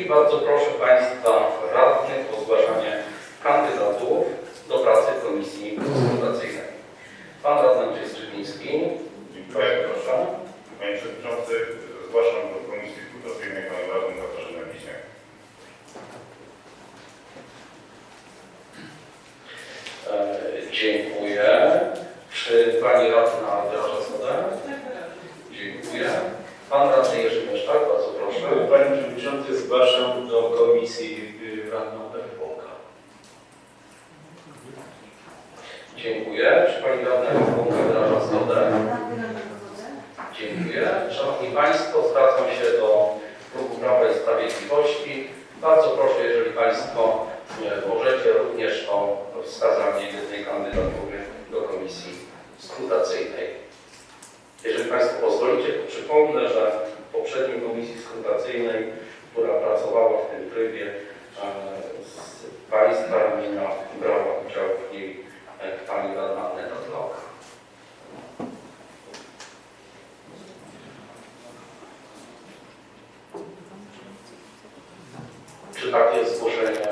I bardzo proszę Państwa radnych o zgłaszanie kandydatów do pracy komisji konsultacyjnej. Pan radny Andrzej Strzywiński. Dziękuję. Proszę. Panie Przewodniczący, zgłaszam do Komisji Rekrutacyjnej Panią Radną Katarzynę Wiśniak. E, Dziękuję. Czy Pani radna wyraża zgodę? Dziękuję. Pan radny Jerzy Mieszczak, bardzo proszę. Panie Przewodniczący, zgłaszam do Komisji y, Radną Ewoka. Dziękuję. Czy Pani radna Ewa wyraża zgodę? Dziękuję. Szanowni Państwo, zwracam się do Klubu Prawa i Sprawiedliwości. Bardzo proszę, jeżeli Państwo e, możecie, również o wskazanie jednej kandydatury do komisji skrutacyjnej. Ramienia brała udział w niej Pani Radna Aneta Dloka. Czy takie zgłoszenie